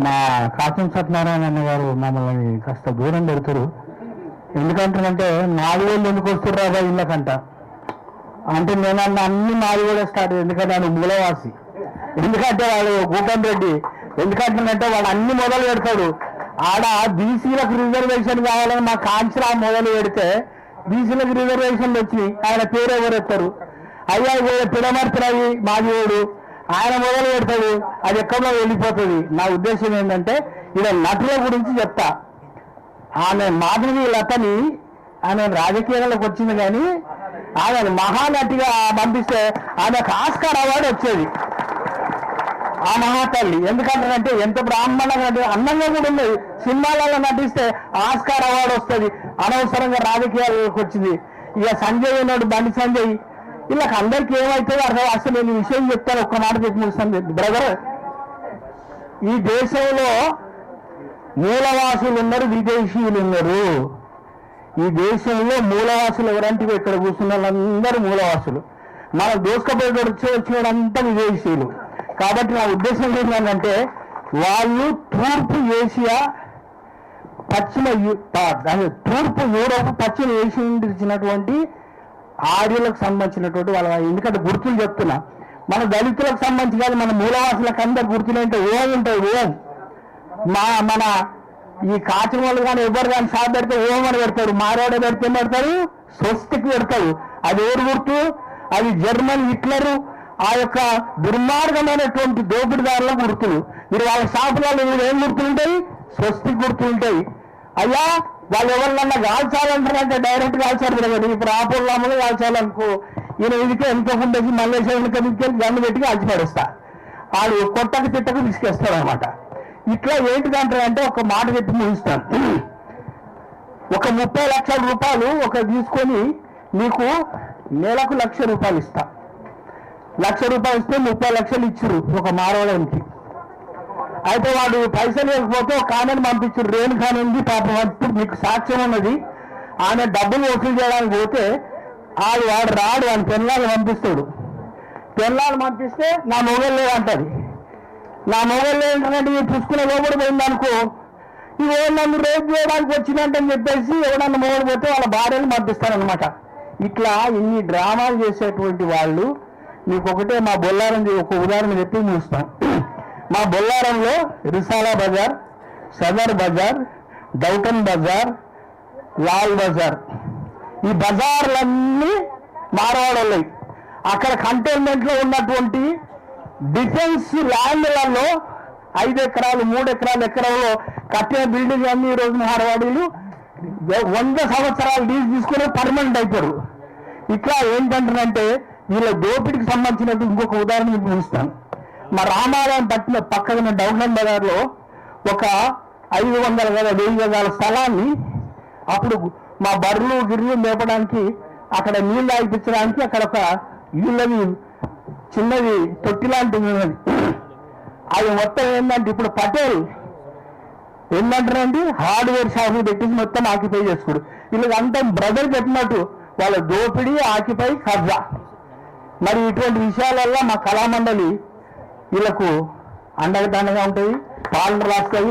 మా కాసం సత్యనారాయణ అన్న గారు మమ్మల్ని కాస్త దూరం పెడతారు. ఎందుకంటారంటే నాలుగు వేలు ఎందుకు వస్తారు రాబా ఇళ్ళకంట. అంటే నేను అన్న అన్ని నాలుగు వేలు స్టార్ట్ ఎందుకంటే ఆయన మూలవాసి. ఎందుకంటే వాడు భూపన్ రెడ్డి ఎందుకంటే వాడు అన్ని మొదలు పెడతాడు ఆడ బీసీలకు రిజర్వేషన్ కావాలని మా కాంచరా మొదలు పెడితే బీసీలకు రిజర్వేషన్లు వచ్చినాయి. ఆయన పేరు ఎవరు ఎత్తారు? అయ్యా పిడమర్తిరాయి మాదివాడు ఆయన మొదలు పెడతాడు అది ఎక్కడో వెళ్ళిపోతుంది. నా ఉద్దేశం ఏంటంటే ఇలా నటుల గురించి చెప్తా. ఆమె మాధవి లతని ఆమె రాజకీయాలకు వచ్చింది కానీ ఆమె మహానటిగా పంపిస్తే ఆమెకు ఆస్కార్ అవార్డు వచ్చేది. ఆ మహాతల్లి. ఎందుకంటారంటే ఎంత బ్రాహ్మణంగా అందంగా కూడా ఉంది సినిమాలలో నటిస్తే ఆస్కార్ అవార్డు వస్తుంది. అనవసరంగా రాజకీయాలకు వచ్చింది. ఇక సంజయ్ ఉన్నాడు బండి సంజయ్. వీళ్ళకి అందరికి ఏమవుతుందో అర్థం అసలు నేను విషయం చెప్తాను ఒక్క మాట చెప్పి ముగిస్తాను. బ్రదర్ ఈ దేశంలో మూలవాసులు ఉన్నారు విదేశీయులు ఉన్నారు. ఈ దేశంలో మూలవాసులు ఎవరంటే ఇక్కడ కూర్చున్న వాళ్ళందరూ మూలవాసులు. మన దోసుకపోయి వచ్చి వచ్చినంతా విదేశీయులు. కాబట్టి నా ఉద్దేశం ఏంటంటే వాళ్ళు తూర్పు ఏషియా పశ్చిమ తూర్పు యూరోప్ పశ్చిమ ఏషియా నుండి ఇచ్చినటువంటి ఆర్యులకు సంబంధించినటువంటి వాళ్ళ ఎందుకంటే గుర్తులు చెప్తున్నా మన దళితులకు సంబంధించి కాదు మన మూలవాసులకు అందరు గుర్తులు అంటే ఓం ఉంటాయి ఓం. మా మన ఈ కాచిన వాళ్ళు కానీ ఎవరు కానీ షాప్ పెడితే ఓం అని పెడతారు మారోడ పెడితే పెడతారు? స్వస్తికి పెడతారు. అది ఎవరు గుర్తు? అది జర్మన్ హిట్లరు ఆ యొక్క దుర్మార్గమైనటువంటి దోపిడిదారుల గుర్తులు. మీరు వాళ్ళ షాపులలో ఏం గుర్తులు ఉంటాయి? స్వస్తికి గుర్తులు ఉంటాయి. అయ్యా వాళ్ళు ఎవరినన్నా కాల్చాలంటారంటే డైరెక్ట్ కాల్చారు కదా. ఇప్పుడు ఆపుల్లామలు కాల్చాలనుకో ఈయన ఇదికే ఎంతో ఉండేసి మల్లేశ్వరం వెనుక గన్ను పెట్టి కాల్చి పడేస్తా కొట్టకు తిట్టకు తీసుకెస్తాడు అనమాట ఇట్లా ఏంటిదంటారంటే ఒక మాట చెప్పి ముగిస్తాను. ఒక ముప్పై లక్షల రూపాయలు ఒక తీసుకొని నీకు నెలకు లక్ష రూపాయలు ఇస్తా. లక్ష రూపాయలు ఇస్తే ముప్పై లక్షలు ఇచ్చురు ఒక మారవడానికి అయితే వాడు పైసలు లేకపోతే ఒక ఆమెను పంపించారు. రేణుఖాన్ ఉంది పాపం అంటూ మీకు సాక్ష్యం ఉన్నది. ఆమె డబ్బులు వసూలు చేయడానికి పోతే ఆడు వాడు రాడు అని పెళ్ళాలు పంపిస్తాడు. పెళ్ళాలు పంపిస్తే నా మొగలు లేదంటది నా మొగలు ఏంటంటే ఈ పుష్కుల లోపడి పోయింది అనుకో ఇవో నన్ను రేపు చేయడానికి వచ్చిందంటని చెప్పేసి ఎవడన్నా మొగలు పోతే వాళ్ళ భార్యలు పంపిస్తారనమాట ఇట్లా ఇన్ని డ్రామాలు చేసేటువంటి వాళ్ళు మీకు ఒకటే మా బొల్లారం ఒక ఉదాహరణ చెప్పి చూస్తాం. మా బొల్లారంలో రిసాలా బజార్ సదర్ బజార్ డౌటన్ బజార్ లాల్ బజార్. ఈ బజార్లన్నీ మారవాడలు అక్కడ కంటైన్మెంట్లో ఉన్నటువంటి డిఫెన్స్ ల్యాండ్లలో ఐదు ఎకరాలు మూడు ఎకరాలు ఎకరాల్లో కట్టిన బిల్డింగ్ అన్ని ఈరోజు రోజు మారవాడీలు. వంద సంవత్సరాలు లీజ్ తీసుకుని పర్మనెంట్ అయిపోరు. ఇట్లా ఏంటంటారంటే వీళ్ళ దోపిడికి సంబంధించినట్టు ఇంకొక ఉదాహరణ మీకు చూస్తాను మా రామాలయం పట్టిన పక్కన డౌన్లైన్ బజార్లో ఒక ఐదు వందల గల వెయ్యి గదాల స్థలాన్ని అప్పుడు మా బర్రెలు గిర్రెలు మేపడానికి అక్కడ నీళ్ళు ఆగిపించడానికి అక్కడ ఒక ఇళ్ళవి చిన్నది తొట్టి లాంటిది ఉన్నది. అది మొత్తం ఏంటంటే ఇప్పుడు పటేల్ ఏంటంటారండి హార్డ్వేర్ షాప్ పెట్టి మొత్తం ఆక్యుపై చేసుకోడు. అంతా బ్రదర్ పెట్టినట్టు వాళ్ళ దోపిడీ ఆక్యుపై కబ్జా. మరి ఇటువంటి విషయాలల్లో మా కళామండలి వీళ్ళకు అండగ దండగా ఉంటుంది పాలన రాస్తాయి.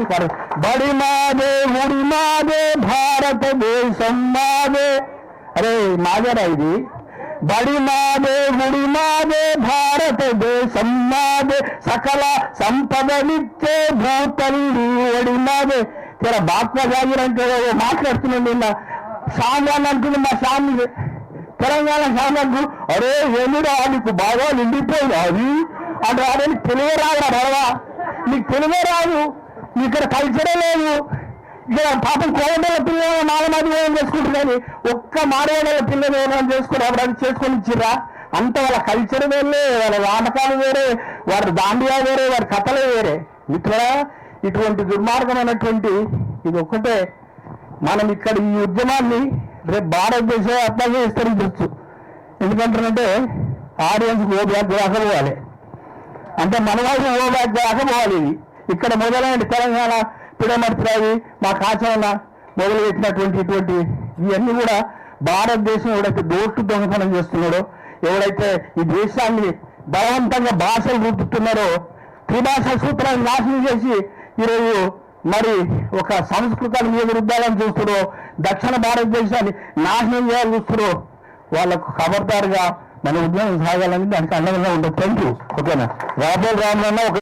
బడి మాదే ఉడి మాదే భారతదేశం మాదే అరే మాదేరా ఇది? బడి మాదే గుడి మాదే భారతదేశం మాదే సకల సంపదనిచ్చే భూతల్లి ఒడి మాదే తెర బాత్మా జాగిరంటే మాట్లాడుతున్నాడు నిన్న. సామాన్ అంటుంది మా స్వామి తెలంగాణ సామాన్కు అరే ఏమిరా నీకు బాగా నిండిపోయింది అది అంటే నీకు తెలివే రాదురా బాబా నీకు తెలివే రాదు. నీకు ఇక్కడ కల్చరే లేదు. ఇక్కడ పాపం కోడల పిల్లలు నాలుగు ఏం చేసుకుంటున్నారు ఒక్క మారేడల పిల్లలు ఏమైనా అప్పుడు అది చేసుకొని ఇచ్చిర్రా. అంత వాళ్ళ కల్చర్ వేరే వాళ్ళ నాటకాలు వేరే వారి దాండియా వేరే వారి కథలే వేరే. ఇక్కడ ఇటువంటి దుర్మార్గమైనటువంటి ఇది ఒక్కటే. మనం ఇక్కడ ఈ ఉద్యమాన్ని రేపు భారతదేశం అట్లాగే విస్తరించవచ్చు ఎందుకంటారంటే ఆడియన్స్ ఓ బ్యాక్ దాకా అంటే మన వాళ్ళు ఓ బ్యాక్ పోవాలి ఇది. ఇక్కడ మొదలైన తెలంగాణ పిడమర్తిరావి మా కాచవన మొదలుపెట్టినటువంటి ఇటువంటి ఇవన్నీ కూడా భారతదేశం ఎవడైతే దోటు దొంగతనం చేస్తున్నాడో ఎవడైతే ఈ దేశాన్ని బలవంతంగా భాషలు రూపుతున్నారో త్రిభాష సూత్రాన్ని నాశనం చేసి ఈరోజు మరి ఒక సంస్కృతాన్ని మీద రుద్దాలని చూస్తున్నారు దక్షిణ భారతదేశాన్ని నాశనం చేయాలని చూస్తున్నారు వాళ్ళకు ఖబర్దారుగా మన ఉద్యోగం సాగాలని దానికి అండగా ఉండదు థ్యాంక్ యూ ఓకేనా రాబోల్ రామన్న ఒక